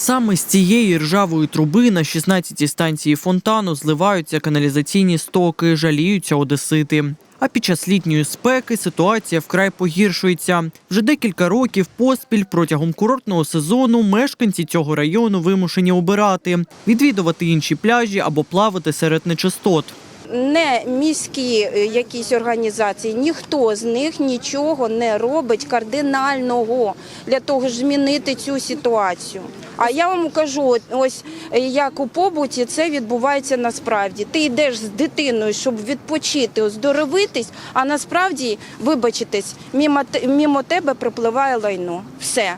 Саме з цієї ржавої труби на 16-й станції фонтану зливаються каналізаційні стоки, жаліються одесити. А під час літньої спеки ситуація вкрай погіршується. Вже декілька років поспіль протягом курортного сезону мешканці цього району вимушені обирати, відвідувати інші пляжі або плавати серед нечистот. Не міські е, якісь організації, ніхто з них нічого не робить кардинального для того, щоб змінити цю ситуацію. А я вам кажу, ось е, як у побуті це відбувається насправді. Ти йдеш з дитиною, щоб відпочити, оздоровитись, а насправді, вибачитись, мімо, мімо тебе припливає лайно. Все.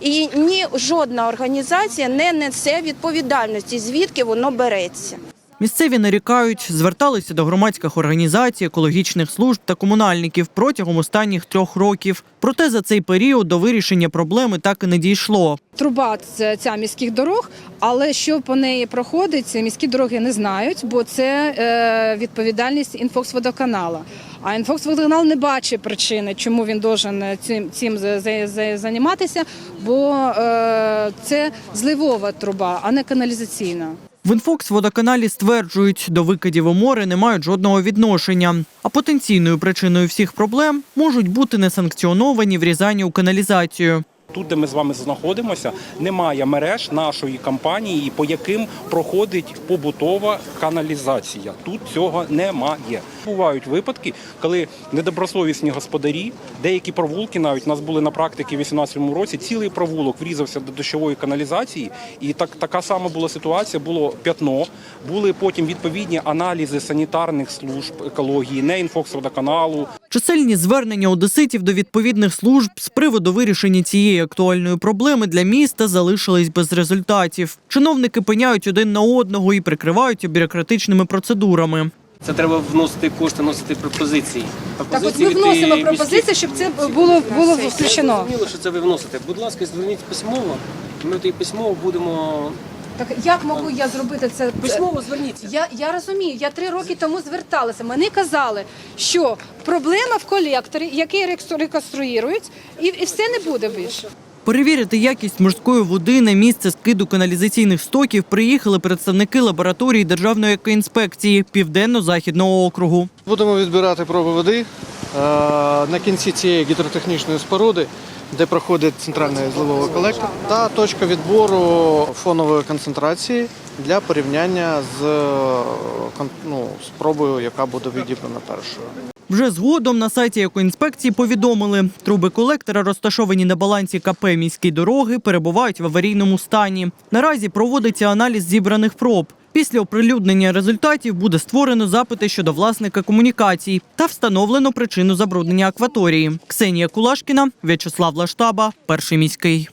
І ні жодна організація не несе відповідальності, звідки воно береться. Місцеві нарікають, зверталися до громадських організацій, екологічних служб та комунальників протягом останніх трьох років. Проте за цей період до вирішення проблеми так і не дійшло. Труба це ця міських дорог, але що по неї проходить, міські дороги не знають, бо це е, відповідальність інфоксводоканала. А інфоксводоканал не бачить причини, чому він должен цим цим за- займатися, бо е, це зливова труба, а не каналізаційна. В інфокс-водоканалі стверджують, до викидів у море не мають жодного відношення. А потенційною причиною всіх проблем можуть бути несанкціоновані врізання у каналізацію. Тут, де ми з вами знаходимося, немає мереж нашої компанії, по яким проходить побутова каналізація. Тут цього немає. Бувають випадки, коли недобросовісні господарі, деякі провулки, навіть у нас були на практиці в 2018 році, цілий провулок врізався до дощової каналізації, і так така сама була ситуація. Було п'ятно, були потім відповідні аналізи санітарних служб екології, не інфоксводоканалу, Чисельні звернення одеситів до відповідних служб з приводу вирішення цієї актуальної проблеми для міста залишились без результатів. Чиновники пеняють один на одного і прикриваються бюрократичними процедурами. Це треба вносити кошти, вносити пропозиції. Так, от ми вносимо е, пропозиції, щоб це було було включено. Зрозуміло, що це ви вносите. Будь ласка, зверніть письмово. Ми тоді письмово будемо. Так як можу я зробити це? Письмово зверніться. Я, я розумію, я три роки тому зверталася. Мені казали, що проблема в колекторі, який реконструюють, і, і все не буде більше. Перевірити якість морської води на місце скиду каналізаційних стоків приїхали представники лабораторії Державної екоінспекції Південно-Західного округу. Будемо відбирати проби води е, на кінці цієї гідротехнічної споруди, де проходить центральний зливовий колектор, та точка відбору фонової концентрації для порівняння з, ну, з пробою, яка буде відібрана першою. Вже згодом на сайті екоінспекції повідомили, труби колектора, розташовані на балансі КП міські дороги, перебувають в аварійному стані. Наразі проводиться аналіз зібраних проб. Після оприлюднення результатів буде створено запити щодо власника комунікацій та встановлено причину забруднення акваторії. Ксенія Кулашкіна, В'ячеслав Лаштаба, перший міський.